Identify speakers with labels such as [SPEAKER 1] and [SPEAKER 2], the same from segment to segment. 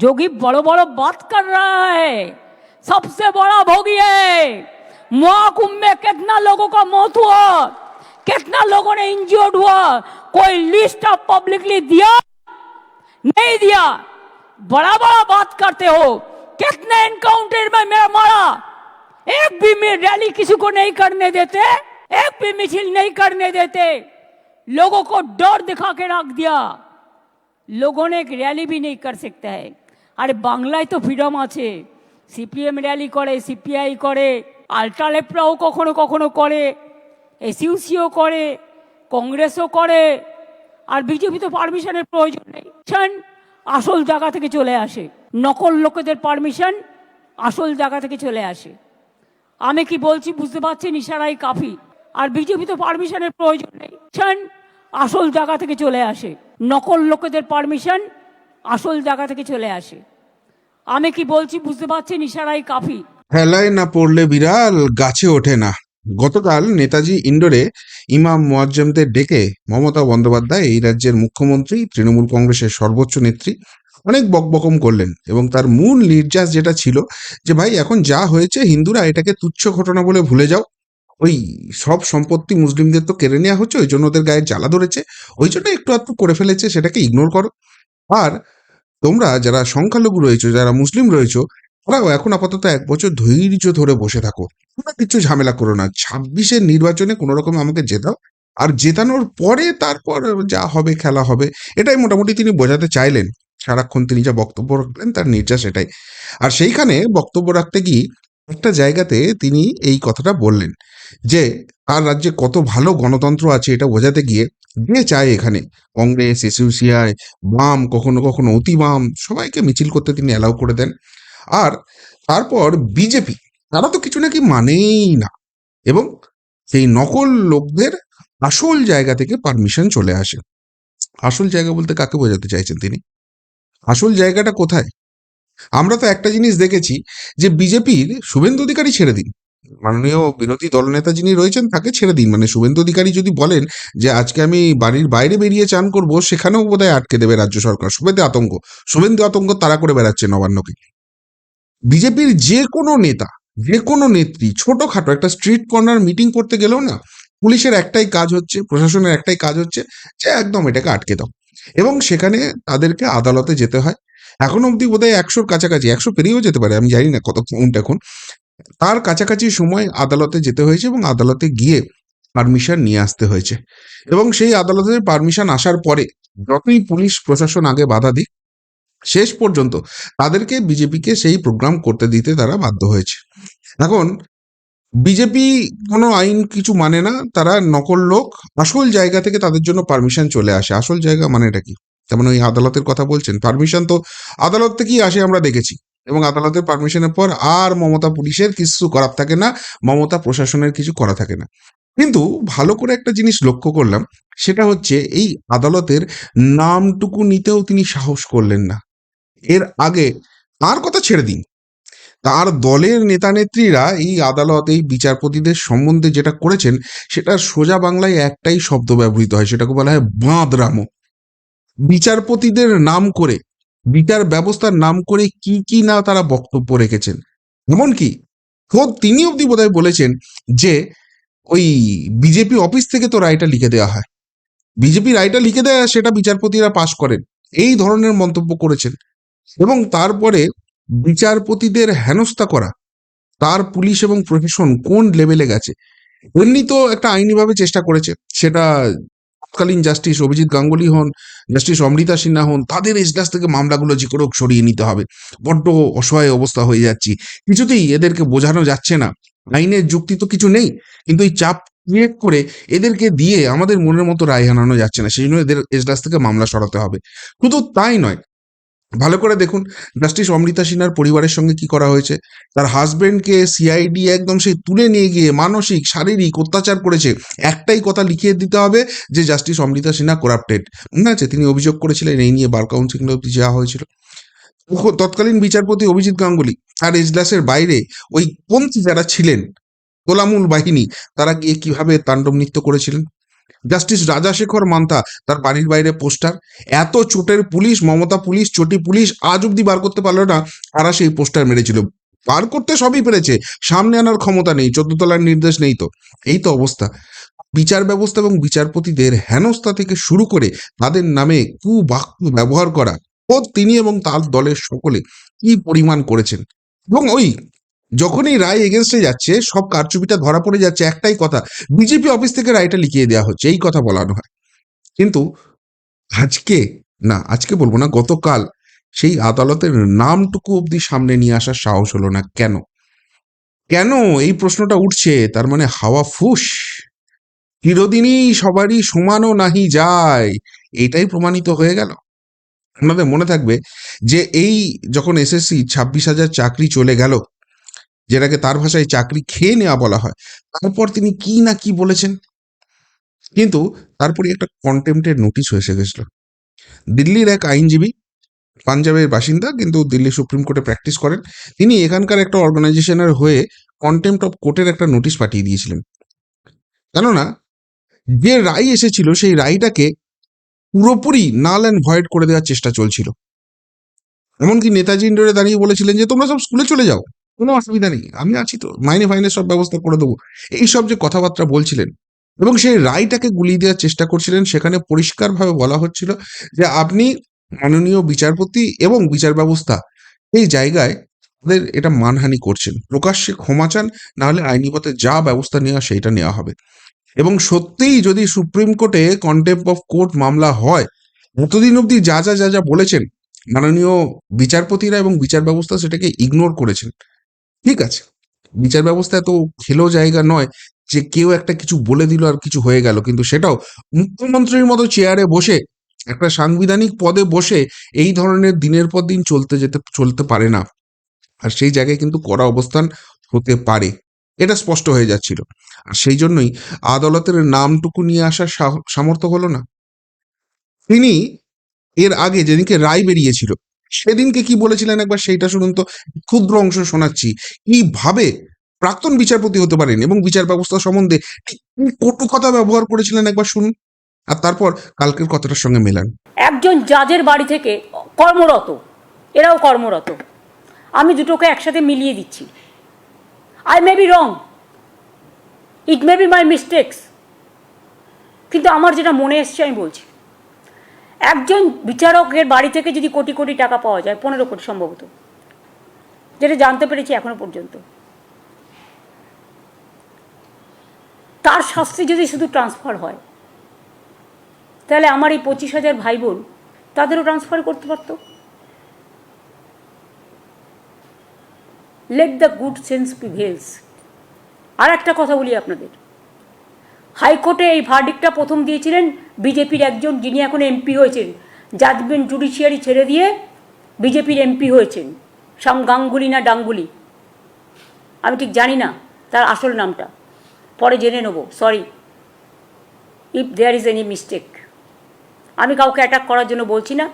[SPEAKER 1] जोगी बड़ो बड़ो बात कर रहा है। सबसे बड़ा भोगी है। महाकुंभ में कितना लोगों का मौत हुआ, कितना लोगों ने इंजर्ड हुआ, कोई लिस्ट ऑफ़ पब्लिकली दिया? नहीं दिया। बड़ा बड़ा बात करते हो। कितने एनकाउंटर में मैं मारा? एक भी में रैली किसी को नहीं करने देते, एक भी मिছিল नहीं करने देते। लोगों को डर दिखा के रख दिया। लोगों ने एक रैली भी नहीं कर सकता है। আরে বাংলায় তো ফ্রিডম আছে। সিপিএম র্যালি করে সিপিআই করে আলট্রালেপরাও কখনো কখনো করে এসইউসিও করে কংগ্রেসও করে, আর বিজেপি তো পারমিশনের প্রয়োজন নেই। আসল জায়গা থেকে চলে আসে। নকল লোকেদের পারমিশন আসল জায়গা থেকে চলে আসে। আমি কি বলছি বুঝতে পারছেন? ইশারাই কাফি। আর বিজেপি তো পারমিশনের প্রয়োজন নেই। আসল জায়গা থেকে চলে আসে। নকল লোকেদের পারমিশন আসল জায়গা থেকে চলে আসে। আমি কি বলছি, বুঝতে পারছেন ইশারাই কাফি।
[SPEAKER 2] হেলায় না পড়লে বিড়াল গাছে ওঠে না। গতকাল নেতাজি ইন্ডোরে ইমাম মোয়াজ্জেমদের ডেকে মমতা বন্দ্যোপাধ্যায় এই রাজ্যের মুখ্যমন্ত্রী, তৃণমূল কংগ্রেসের সর্বোচ্চ নেত্রী, অনেক বকবকম করলেন এবং তার মূল নির্যাস যেটা ছিল যে, ভাই, এখন যা হয়েছে, হিন্দুরা এটাকে তুচ্ছ ঘটনা বলে ভুলে যাও। ওই সব সম্পত্তি মুসলিমদের তো কেড়ে নেওয়া হচ্ছে, ওই জন্য ওদের গায়ে জ্বালা ধরেছে। ওই জন্য একটু আধটু করে ফেলেছে, সেটাকে ইগনোর করো। আর তোমরা যারা সংখ্যালঘু রয়েছো, যারা মুসলিম রয়েছো ওরাও এখন আপাতত এক বছর ধৈর্য ধরে বসে থাকো। তোমরা কিছু ঝামেলা করো না। ছাব্বিশের নির্বাচনে কোনো রকম আমাকে জেতাও, আর জেতানোর পরে তারপর যা হবে, খেলা হবে, এটাই মোটামুটি তিনি বোঝাতে চাইলেন। সারাক্ষণ তিনি যা বক্তব্য রাখলেন, তার নির্যাস এটাই। আর সেইখানে বক্তব্য রাখতে গিয়ে একটা জায়গাতে তিনি এই কথাটা বললেন যে তার রাজ্যে কত ভালো গণতন্ত্র আছে এটা বোঝাতে গিয়ে যে চায় এখানে কংগ্রেস এসইউসিআই বাম, কখনো কখনো অতি বাম সবাইকে মিছিল করতে তিনি অ্যালাউ করে দেন। আর তারপর বিজেপি তারা তো কিছু নাকি মানেই না। এবং সেই নকল লোকদের আসল জায়গা থেকে পারমিশন চলে আসে। আসল জায়গা বলতে কাকে বোঝাতে চাইছেন তিনি? আসল জায়গাটা কোথায়? আমরা তো একটা জিনিস দেখেছি যে বিজেপির শুভেন্দু অধিকারী ছেড়ে দিন। মাননীয় বিরোধী দলনেতা যিনি রয়েছেন, তাকে ছেড়ে দিন। মানে শুভেন্দু অধিকারী যদি বলেন যে, আজকে আমি বাড়ির বাইরে বেরিয়ে চান করব, সেখানেও বোধহয় আটকে দেবে রাজ্য সরকার। শুভেন্দু আতঙ্ক। শুভেন্দু আতঙ্ক তারা করে বেড়াচ্ছে নবান্নকে। বিজেপির যে কোনো নেতা, যে কোনো নেত্রী, ছোটখাটো একটা স্ট্রিট কর্নার মিটিং করতে গেলেও না, পুলিশের একটাই কাজ হচ্ছে, প্রশাসনের একটাই কাজ হচ্ছে যে, একদম এটাকে আটকে দাও। এবং সেখানে তাদেরকে আদালতে যেতে হয়। এখন অবধি বোধহয় একশোর কাছাকাছি, একশো পেরিয়েও যেতে পারে, আমি জানি না কত কাউন্ট এখন তার কাছাকাছি সময় আদালতে যেতে হয়েছে এবং আদালতে গিয়ে পারমিশন নিয়ে আসতে হয়েছে। এবং সেই আদালতের পারমিশন আসার পরে যতই পুলিশ প্রশাসন আগে বাধা দিক, শেষ পর্যন্ত তাদেরকে বিজেপিকে সেই প্রোগ্রাম করতে দিতে তারা বাধ্য হয়েছে। এখন বিজেপি কোনো আইন কিছু মানে না, তারা নকল লোক, আসল জায়গা থেকে তাদের জন্য পারমিশন চলে আসে। আসল জায়গা মানে এটা কি? যেমন ওই আদালতের কথা বলছেন, পারমিশন তো আদালত থেকেই আসে আমরা দেখেছি। এবং আদালতের পারমিশনের পর আর মমতা পুলিশের কিছু করার থাকে না, মমতা প্রশাসনের কিছু করা থাকে না। কিন্তু ভালো করে একটা জিনিস লক্ষ্য করলাম, সেটা হচ্ছে এই আদালতের নামটুকু নিতেও তিনি সাহস করলেন না। এর আগে তার কথা ছেড়ে দিন। তার দলের নেতা নেত্রীরা এই আদালত, এই বিচারপতিদের সম্বন্ধে যেটা করেছেন, সেটা সোজা বাংলায় একটাই শব্দ ব্যবহৃত হয়, সেটাকে বলা হয় বাঁদরামো। বিচারপতিদের নাম করে বিচার ব্যবস্থার নাম করে কি কি না তারা বক্তব্য রেখেছেন। এমনকি খোদ তিনি অবধি বোধহয় বলেছেন যে, ওই বিজেপি অফিস থেকে তো রায়টা লিখে দেওয়া হয়। বিজেপি রায়টা লিখে দেয় সেটা বিচারপতিরা পাশ করেন। এই ধরনের মন্তব্য করেছেন। এবং তারপরে বিচারপতিদের হেনস্থা করা, তার পুলিশ এবং প্রশাসন কোন লেভেলে গেছে, এমনি তো একটা আইনিভাবে চেষ্টা করেছে। সেটা তৎকালীন জাস্টিস অভিজিৎ গাঙ্গুলি হন জাস্টিস অমৃতা সিনহা হন, তাদের এজলাস থেকে মামলাগুলো যে করে সরিয়ে নিতে হবে। বড্ড অসহায় অবস্থা হয়ে যাচ্ছি। কিছুতেই এদেরকে বোঝানো যাচ্ছে না। আইনের যুক্তি তো কিছু নেই, কিন্তু এই চাপ ক্রিয়েট করে এদেরকে দিয়ে আমাদের মনের মতো রায় হানানো যাচ্ছে না। সেই জন্য এদের এজলাস থেকে মামলা সরাতে হবে। শুধু তাই নয় ভালো করে দেখুন জাস্টিস অমৃতা সিনহার পরিবারের সঙ্গে কি করা হয়েছে? তার হাজবেন্ডকে সিআইডি একদম সেই তুলে নিয়ে গিয়ে মানসিক, শারীরিক অত্যাচার করেছে। একটাই কথা লিখিয়ে দিতে হবে যে জাস্টিস অমৃতা সিনহা করাপ্টেড মনে আছে? তিনি অভিযোগ করেছিলেন, এই নিয়ে বার কাউন্সিল অব্দি যাওয়া হয়েছিল। তৎকালীন বিচারপতি অভিজিৎ গাঙ্গুলি আর এজলাসের বাইরে ওই পন্থী যারা ছিলেন, তোলামূল বাহিনী, তারা গিয়ে কীভাবে তাণ্ডব নৃত্য করেছিলেন? জাস্টিস রাজাশেখর মান্তা তার বাড়ির বাইরে পোস্টার এত চোটের পুলিশ, মমতা পুলিশ, চটি পুলিশ আজ অব্দি বার করতে পারল না কারা সেই পোস্টার মেরেছিল। বার করতে সবই পেরেছে, সামনে আনার ক্ষমতা নেই, চোদ্দ তলার নির্দেশ নেই তো। এই তো অবস্থা। বিচার ব্যবস্থা এবং বিচারপতিদের হেনস্থা থেকে শুরু করে তাদের নামে কুবাক্য ব্যবহার করা ও তিনি এবং তার দলের সকলে কি পরিমাণ করেছেন। এবং ওই যখন এই রায় এগেনস্টে যাচ্ছে, সব কারচুপিটা ধরা পড়ে যাচ্ছে, একটাই কথা বিজেপি অফিস থেকে রায়টা লিখিয়ে দেওয়া হচ্ছে, এই কথা বলানো হয়। কিন্তু আজকে, না, আজকে বলব না, গতকাল সেই আদালতের নামটুকু অবধি সামনে নিয়ে আসার সাহস হলো না কেন? কেন এই প্রশ্নটা উঠছে? তার মানে হাওয়া ফুস। চিরদিনই সবারই সমানও নাহি যায়। এটাই প্রমাণিত হয়ে গেল। আপনাদের মনে থাকবে যে এই যখন এসএসসি ছাব্বিশ হাজার চাকরি চলে গেল যেটাকে তার ভাষায় চাকরি খেয়ে নেওয়া বলা হয়, তারপর তিনি কি না কি বলেছেন? কিন্তু তারপরে একটা কন্টেম্পটের নোটিশ এসে গেছিল। দিল্লির এক আইনজীবী, পাঞ্জাবের বাসিন্দা, কিন্তু দিল্লি সুপ্রিম কোর্টে প্র্যাকটিস করেন, তিনি এখানকার একটা অর্গানাইজেশনের হয়ে কন্টেম্পট অফ কোর্টের একটা নোটিশ পাঠিয়ে দিয়েছিলেন। কেননা, যে রায় এসেছিল, সেই রায়টাকে পুরোপুরি নাল অ্যান্ড ভয়েড করে দেওয়ার চেষ্টা চলছিল। এমনকি নেতাজি ইন্ডোরে দাঁড়িয়ে বলেছিলেন যে, তোমরা সব স্কুলে চলে যাও। কোনো অসুবিধা নেই। আমি আছি তো। মাইনে ফাইনে সব ব্যবস্থা করে দেবো। এইসব যে কথাবার্তা বলছিলেন এবং সেই রায়টাকে গুলিয়ে দেওয়ার চেষ্টা করছিলেন, সেখানে পরিষ্কারভাবে বলা হচ্ছিল যে আপনি মাননীয় বিচারপতি এবং বিচার ব্যবস্থা এই জায়গায় তাদের এটা মানহানি করছেন। প্রকাশ্যে ক্ষমা চান, নাহলে আইনি পথে যা ব্যবস্থা নেওয়া সেইটা নেওয়া হবে। এবং সত্যিই যদি সুপ্রিম কোর্টে কন্টেম্প অফ কোর্ট মামলা হয়, এতদিন অবধি যা যা যা যা বলেছেন, মাননীয় বিচারপতিরা এবং বিচার ব্যবস্থা সেটাকে ইগনোর করেছেন। ঠিক আছে। বিচার ব্যবস্থা এত খেলো জায়গা নয় যে কেউ একটা কিছু বলে দিল আর কিছু হয়ে গেল। কিন্তু সেটাও মুখ্যমন্ত্রীর মতো চেয়ারে বসে, একটা সাংবিধানিক পদে বসে এই ধরনের দিনের পর দিন চলতে যেতে, চলতে পারে না। আর সেই জায়গায় কিন্তু কড়া অবস্থান হতে পারে। এটা স্পষ্ট হয়ে যাচ্ছিল। আর সেই জন্যই আদালতের নামটুকু নিয়ে আসার সামর্থ্য হলো না। তিনি এর আগে যেদিনকে রায় বেরিয়েছিল সেদিনকে কি বলেছিলেন একবার সেইটা শুনুন তো, ক্ষুদ্র অংশ শোনাচ্ছি। কীভাবে প্রাক্তন বিচারপতি হতে পারেন এবং বিচার ব্যবস্থা সম্বন্ধে কটু কথা ব্যবহার করেছিলেন একবার শুনুন? আর তারপর কালকের কথাটার সঙ্গে মেলান।
[SPEAKER 1] একজন জাজের বাড়ি থেকে কর্মরত, এরাও কর্মরত। আমি দুটোকে একসাথে মিলিয়ে দিচ্ছি। I may be wrong it may be my mistakes কিন্তু আমার যেটা মনে এসছে আমি বলছি। একজন বিচারকের বাড়ি থেকে যদি কোটি কোটি টাকা পাওয়া যায়, পনেরো কোটি সম্ভবত। যেটা জানতে পেরেছি এখনও পর্যন্ত। তার শাস্তি যদি শুধু ট্রান্সফার হয়, তাহলে আমার এই পঁচিশ হাজার ভাই বোন তাদেরও ট্রান্সফার করতে পারতো। Let the good sense prevails আর একটা কথা বলি আপনাদের। হাইকোর্টে এই ভার্ডিকটা প্রথম দিয়েছিলেন বিজেপির একজন যিনি এখন এমপি হয়েছেন। জাজমেন্ট জুডিশিয়ারি ছেড়ে দিয়ে বিজেপির এমপি হয়েছেন। সাম গাঙ্গুলি না ডাঙ্গুলি? আমি ঠিক জানি না, তার আসল নামটা। পরে জেনে নেব sorry if there is any mistake আমি কাউকে অ্যাটাক করার জন্য বলছি না।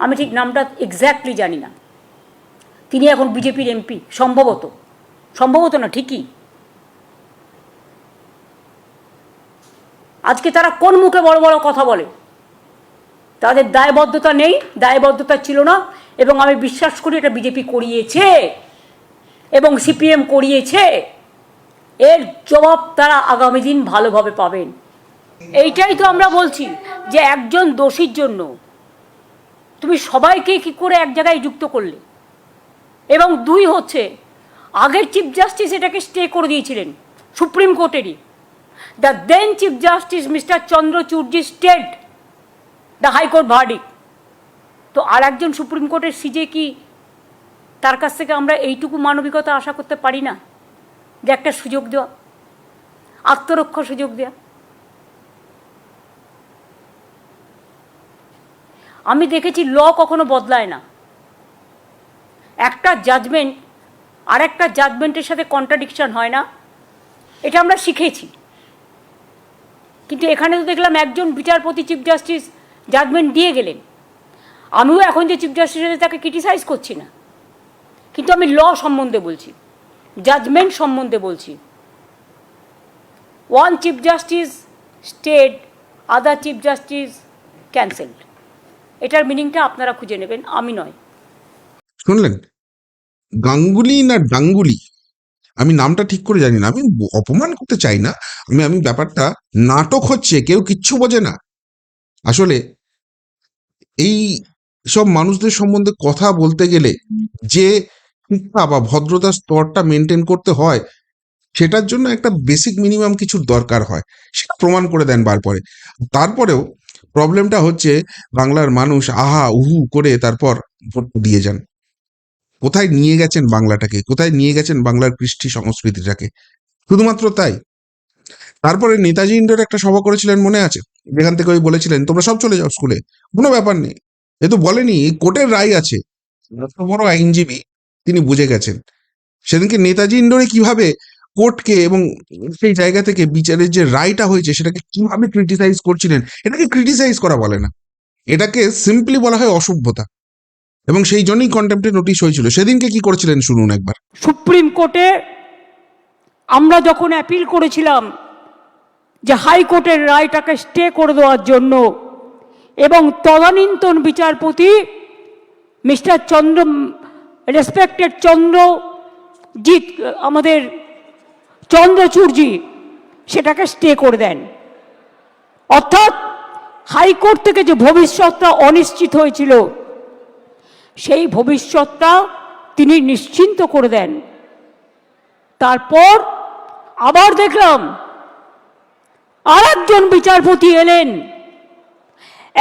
[SPEAKER 1] আমি ঠিক নামটা এক্স্যাক্টলি জানি না। তিনি এখন বিজেপির এমপি, সম্ভবত। সম্ভবত না, ঠিকই। আজকে তারা কোন মুখে বড় বড় কথা বলে? তাদের দায়বদ্ধতা নেই, দায়বদ্ধতা ছিল না, এবং আমি বিশ্বাস করি এটা বিজেপি করিয়েছে, এবং সিপিএম করিয়েছে। এর জবাব তারা আগামী দিন ভালোভাবে পাবেন। এইটাই তো আমরা বলছি যে একজন দোষীর জন্য তুমি সবাইকে কি করে এক জায়গায় যুক্ত করলে? এবং দুই হচ্ছে, আগের চিফ জাস্টিস এটাকে স্টে করে দিয়েছিলেন সুপ্রিম কোর্টেরই the then chief justice mister চন্দ্রচূড়জি stayed the high court verdict তো আর একজন সুপ্রিম কোর্টের সিজে কি? তার কাছ থেকে আমরা এইটুকু মানবিকতা আশা করতে পারি না? যে একটা সুযোগ দেওয়া আত্মরক্ষা সুযোগ দেওয়া। আমি দেখেছি ল কখনো বদলায় না। একটা জাজমেন্ট আর একটা জাজমেন্টের সাথে কন্ট্রাডিকশন হয় না। এটা আমরা শিখেছি। কিন্তু এখানে তো দেখলাম একজন বিচারপতি চিফ জাস্টিস জাজমেন্ট দিয়ে গেলেন। আমিও এখন যে চিফ জাস্টিস তাকে ক্রিটিসাইজ করছি না। কিন্তু আমি ল সম্বন্ধে বলছি জাজমেন্ট সম্বন্ধে বলছি। One chief justice stayed other chief justice cancelled এটার মিনিংটা আপনারা খুঁজে নেবেন, আমি নয়।
[SPEAKER 2] শুনলেন? গাঙ্গুলি না ডাঙ্গুলি? আমি নামটা ঠিক করে জানি না, আমি অপমান করতে চাই না, আমি আমি ব্যাপারটা নাটক হচ্ছে, কেউ কিচ্ছু বোঝে না। আসলে এই সব মানুষদের সম্বন্ধে কথা বলতে গেলে যে শিক্ষা বা ভদ্রতার স্তরটা মেনটেন করতে হয়, সেটার জন্য একটা বেসিক মিনিমাম কিছুর দরকার হয়, সেটা প্রমাণ করে দেন বার পরে। তারপরেও প্রবলেমটা হচ্ছে বাংলার মানুষ আহা, উহু করে তারপর ভোট দিয়ে যান। কোথায় নিয়ে গেছেন বাংলাটাকে? কোথায় নিয়ে গেছেন বাংলার কৃষ্টি সংস্কৃতিটাকে? শুধুমাত্র তাই। তারপরে নেতাজি ইন্ডোর একটা সভা করেছিলেন মনে আছে? যেখান থেকে ওই বলেছিলেন, তোমরা সব চলে যাও স্কুলে, কোনো ব্যাপার নেই। এ তো বলেনি কোর্টের রায় আছে। বড় আইনজীবী, তিনি বুঝে গেছেন। সেদিনকে নেতাজি ইন্ডোরে কীভাবে কোর্টকে এবং সেই জায়গা থেকে বিচারের যে রায়টা হয়েছে, সেটাকে কীভাবে ক্রিটিসাইজ করছিলেন, এটাকে ক্রিটিসাইজ করা বলে না। এটাকে সিম্পলি বলা হয় অসভ্যতা। এবং সেই জন্যই কন্টেম্পটে নোটিশ হয়েছিল। সেদিনকে কি করেছিলেন শুনুন একবার।
[SPEAKER 1] সুপ্রিম কোর্টে আমরা যখন অ্যাপিল করেছিলাম যে হাইকোর্টের রায়টাকে স্টে করে দেওয়ার জন্য এবং তদানীন্তন বিচারপতি মিস্টার চন্দ্র রেসপেক্টেড চন্দ্রজিৎ আমাদের চন্দ্রচূড়জি সেটাকে স্টে করে দেন। অর্থাৎ হাইকোর্ট থেকে যে ভবিষ্যৎটা অনিশ্চিত হয়েছিল সেই ভবিষ্যৎটা তিনি নিশ্চিন্ত করে দেন। তারপর আবার দেখলাম আর একজন বিচারপতি এলেন।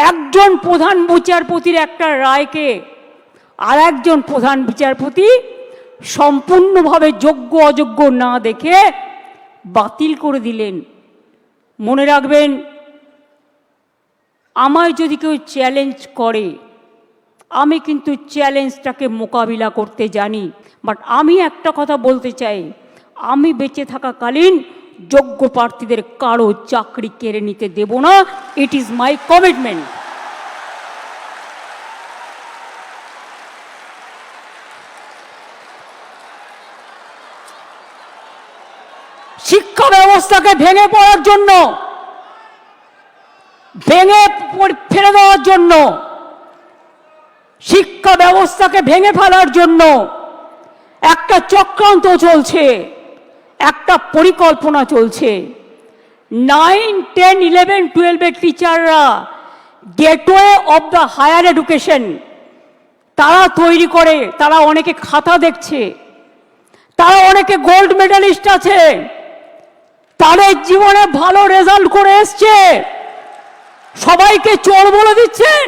[SPEAKER 1] একজন প্রধান বিচারপতির একটা রায়কে আর একজন প্রধান বিচারপতি সম্পূর্ণভাবে যোগ্য অযোগ্য না দেখে বাতিল করে দিলেন। মনে রাখবেন, আমায় যদি কেউ চ্যালেঞ্জ করে আমি কিন্তু চ্যালেঞ্জটাকে মোকাবিলা করতে জানি বাট আমি একটা কথা বলতে চাই। আমি বেঁচে থাকাকালীন যোগ্য প্রার্থীদের কারও চাকরি কেড়ে নিতে দেব না। ইট ইজ মাই কমিটমেন্ট শিক্ষা ব্যবস্থাকে ভেঙে পড়ার জন্য, ভেঙে ফেলে দেওয়ার জন্য শিক্ষা ব্যবস্থাকে ভেঙে ফেলার জন্য একটা চক্রান্ত চলছে, একটা পরিকল্পনা চলছে। নাইন টেন ইলেভেন টুয়েলভের টিচাররা gateway of the higher education তারা তৈরি করে, তারা অনেকে খাতা দেখছে, তারা অনেকে গোল্ড মেডালিস্ট আছে, তাদের জীবনে ভালো রেজাল্ট করে এসছে। সবাইকে চোর বলে দিচ্ছেন?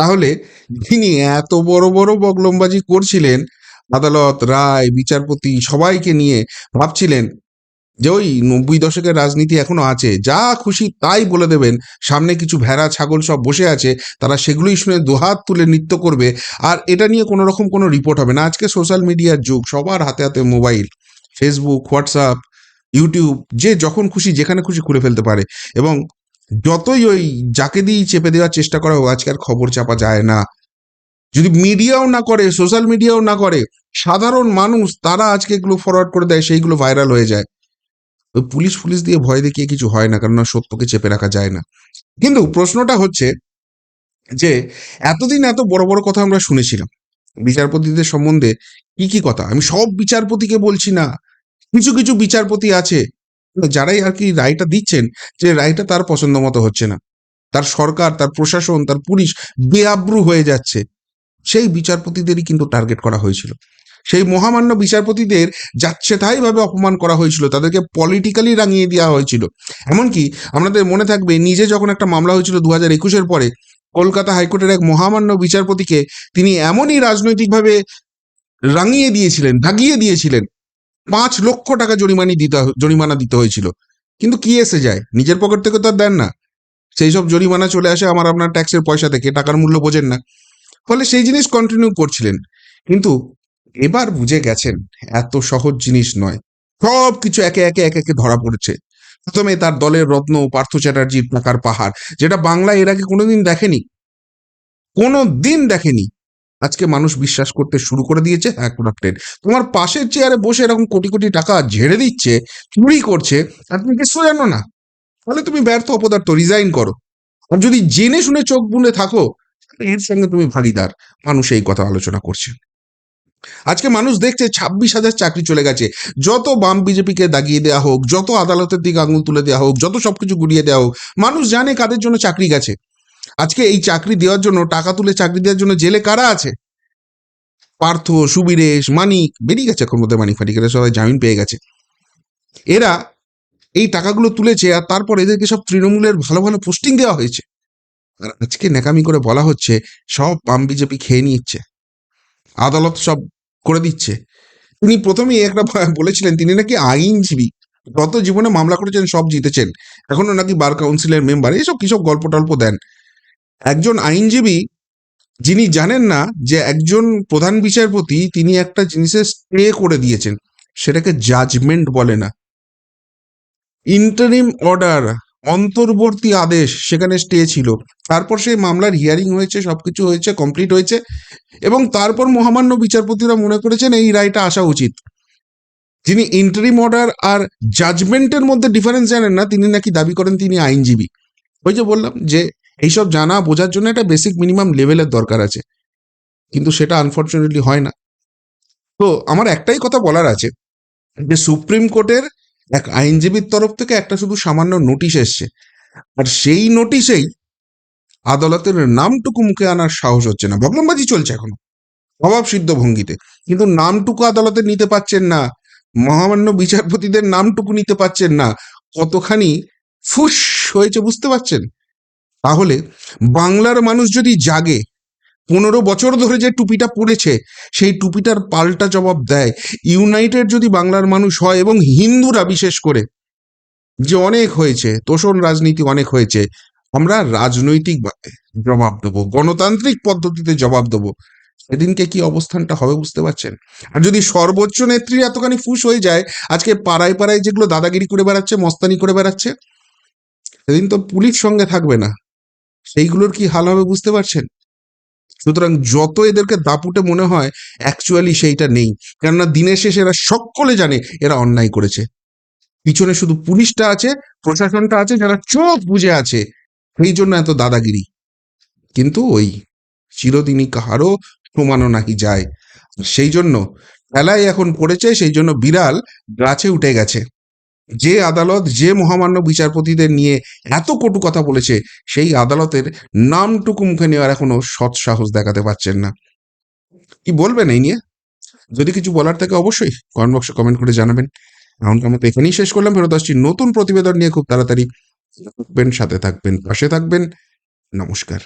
[SPEAKER 2] তাহলে তিনি এত বড় বড় বগলমবাজি করছিলেন আদালত রায় বিচারপতি সবাইকে নিয়ে ভাবছিলেন যে ওই নব্বই দশকের রাজনীতি এখনও আছে যা খুশি তাই বলে দেবেন সামনে কিছু ভেড়া ছাগল সব বসে আছে তারা সেগুলোই শুনে দুহাত তুলে নৃত্য করবে আর এটা নিয়ে কোনো রকম কোনো রিপোর্ট হবে না। আজকে সোশ্যাল মিডিয়ার যুগ সবার হাতে হাতে মোবাইল ফেসবুক হোয়াটসঅ্যাপ ইউটিউব যে যখন খুশি যেখানে খুশি খুলে ফেলতে পারে এবং যতই ওই যাকে দিয়েই চেপে দেওয়ার চেষ্টা করা হোক, আজকে আর খবর চাপা যায় না। যদি মিডিয়াও না করে, সোশ্যাল মিডিয়াও না করে, সাধারণ মানুষ তারা আজকে এগুলো ফরওয়ার্ড করে দেয়, সেইগুলো ভাইরাল হয়ে যায়। ওই পুলিশ পুলিশ দিয়ে ভয় দেখিয়ে কিছু হয় না কারণ সত্যকে চেপে রাখা যায় না। কিন্তু প্রশ্নটা হচ্ছে যে, এতদিন এত বড় বড় কথা আমরা শুনেছিলাম। বিচারপতিদের সম্বন্ধে কি কি কথা? আমি সব বিচারপতিকে বলছি না। কিছু কিছু বিচারপতি আছে যারাই আর কি রায়টা দিচ্ছেন, যে রায়টা তার পছন্দ মতো হচ্ছে না। তার সরকার, তার প্রশাসন, তার পুলিশ বেআব্রু হয়ে যাচ্ছে। সেই বিচারপতিদেরই কিন্তু টার্গেট করা হয়েছিল। সেই মহামান্য বিচারপতিদের যাচ্ছে তাই ভাবে অপমান করা হয়েছিল। তাদেরকে পলিটিক্যালি রাঙিয়ে দেওয়া হয়েছিল। এমনকি আমাদের মনে থাকবে, নিজে যখন একটা মামলা হয়েছিল দু হাজার একুশের পরে, কলকাতা হাইকোর্টের এক মহামান্য বিচারপতিকে তিনি এমনই রাজনৈতিকভাবে রাঙিয়ে দিয়েছিলেন দাগিয়ে দিয়েছিলেন। পাঁচ লক্ষ টাকা জরিমানি দিতে জরিমানা দিতে হয়েছিল। কিন্তু কি এসে যায়? নিজের পকেট থেকে তো আর দেন না। সেই সব জরিমানা চলে আসে আমার আপনার ট্যাক্সের পয়সা থেকে টাকার মূল্য বোঝেন না। ফলে সেই জিনিস কন্টিনিউ করছিলেন। কিন্তু এবার বুঝে গেছেন, এত সহজ জিনিস নয়। সব কিছু একে একে একে একে ধরা পড়েছে। প্রথমে তার দলের রত্ন পার্থ চ্যাটার্জির টাকার পাহাড়, যেটা বাংলা এর আগে কোনোদিন দেখেনি। কোনো দিন দেখেনি। আজকে মানুষ বিশ্বাস করতে শুরু করে দিয়েছে হ্যাঁ করাপ্টেড তোমার পাশের চেয়ারে বসে এরকম কোটি কোটি টাকা ঝেড়ে দিচ্ছে, চুরি করছে, আর তুমি কিছু জানো না। তাহলে তুমি ব্যর্থ অপদার্থ রিজাইন করো। আর যদি জেনে শুনে চোখ বুলে থাকো এর সঙ্গে তুমি ভাগিদার। মানুষ এই কথা আলোচনা করছে। আজকে মানুষ দেখছে ছাব্বিশ হাজার চাকরি চলে গেছে। যত বাম বিজেপিকে দাগিয়ে দেওয়া হোক, যত আদালতের দিকে আঙুল তুলে দেওয়া হোক, যত সবকিছু গুড়িয়ে দেওয়া হোক, মানুষ জানে কাদের জন্য চাকরি গেছে। আজকে এই চাকরি দেওয়ার জন্য, টাকা তুলে চাকরি দেওয়ার জন্য জেলে কারা আছে? পার্থ, সুবীরেশ, মানিক, বেরিয়ে গেছে এখন মধ্যে মানিক ফানিক এরা সবাই জামিন পেয়ে গেছে। এরা এই টাকাগুলো তুলেছে আর তারপর এদেরকে সব তৃণমূলের ভালো ভালো পোস্টিং দেওয়া হয়েছে। আর আজকে ন্যাকামি করে বলা হচ্ছে, সব বাম বিজেপি খেয়ে নিচ্ছে। আদালত সব করে দিচ্ছে। তিনি প্রথমেই একটা বলেছিলেন, তিনি নাকি আইনজীবী গত জীবনে মামলা করেছেন সব জিতেছেন। এখনও নাকি বার কাউন্সিলের মেম্বার এইসব কিসব গল্প টল্প দেন? একজন আইনজীবী যিনি জানেন না যে একজন প্রধান বিচারপতি তিনি একটা জিনিসের স্টে করে দিয়েছেন, সেটাকে জাজমেন্ট বলে না। ইন্টারিম অর্ডার অন্তর্বর্তী আদেশ সেখানে স্টে ছিল। তারপর সেই মামলার হিয়ারিং হয়েছে, সবকিছু হয়েছে কমপ্লিট হয়েছে এবং তারপর মহামান্য বিচারপতিরা মনে করেছেন এই রায়টা আসা উচিত। যিনি ইন্টারিম অর্ডার আর জাজমেন্টের মধ্যে ডিফারেন্স জানেন না, তিনি নাকি দাবি করেন তিনি আইনজীবী। ওই যে বললাম যে এইসব জানা বোঝার জন্য একটা বেসিক মিনিমাম লেভেলের দরকার আছে। কিন্তু সেটা আনফর্চুনেটলি হয় না। তো আমার একটাই কথা বলার আছে যে সুপ্রিম কোর্টের এক আইনজীবীর তরফ থেকে একটা শুধু সামান্য নোটিশ এসছে। আর সেই নোটিশেই আদালতের নামটুকু মুখে আনার সাহস হচ্ছে না। বগলমবাজি চলছে এখনও। অভাব সিদ্ধ ভঙ্গিতে। কিন্তু নামটুকু আদালতে নিতে পাচ্ছেন না। মহামান্য বিচারপতিদের নামটুকু নিতে পাচ্ছেন না। কতখানি ফুস হয়েছে বুঝতে পারছেন? তাহলে বাংলার মানুষ যদি জাগে, পনেরো বছর ধরে যে টুপিটা পড়েছে সেই টুপিটার পাল্টা জবাব দেয়। ইউনাইটেড যদি বাংলার মানুষ হয় এবং হিন্দুরা বিশেষ করে, যে অনেক হয়েছে, তোষণ রাজনীতি অনেক হয়েছে, আমরা রাজনৈতিক জবাব দেবো, গণতান্ত্রিক পদ্ধতিতে জবাব দেবো। সেদিনকে কি অবস্থানটা হবে বুঝতে পারছেন? আর যদি সর্বোচ্চ নেত্রী এতখানি ফুস হয়ে যায়, আজকে পাড়ায় পাড়ায় যেগুলো দাদাগিরি করে বেড়াচ্ছে, মস্তানি করে বেড়াচ্ছে, সেদিন তো পুলিশ সঙ্গে থাকবে না। সেইগুলোর কি হাল হবে বুঝতে পারছেন? সুতরাং যত এদেরকে দাপুটে মনে হয় অ্যাকচুয়ালি সেইটা নেই। কেননা দিনের শেষে এরা সকলে জানে এরা অন্যায় করেছে। পিছনে শুধু পুলিশটা আছে, প্রশাসনটা আছে, যারা চোখ বুঝে আছে। সেই জন্য এত দাদাগিরি। কিন্তু ওই চিরদিনই কাহারও প্রমাণও নাকি যায়। সেই জন্য, খেলায় এখন পড়েছে, সেই জন্য বিড়াল গাছে উঠে গেছে। যে আদালত, যে মহামান্য বিচারপতিদের নিয়ে এত কটু কথা বলেছে, সেই আদালতের নামটুকু মুখে নেওয়ার এখনও সৎ সাহস দেখাতে পারছেন না। কি বলবেন এই নিয়ে? যদি কিছু বলার থাকে অবশ্যই কমেন্ট বক্সে কমেন্ট করে জানাবেন। এখনকার মতো এখানেই শেষ করলাম। ফেরত আসছি নতুন প্রতিবেদন নিয়ে। খুব তাড়াতাড়ি থাকবেন, সাথে থাকবেন, পাশে থাকবেন। নমস্কার।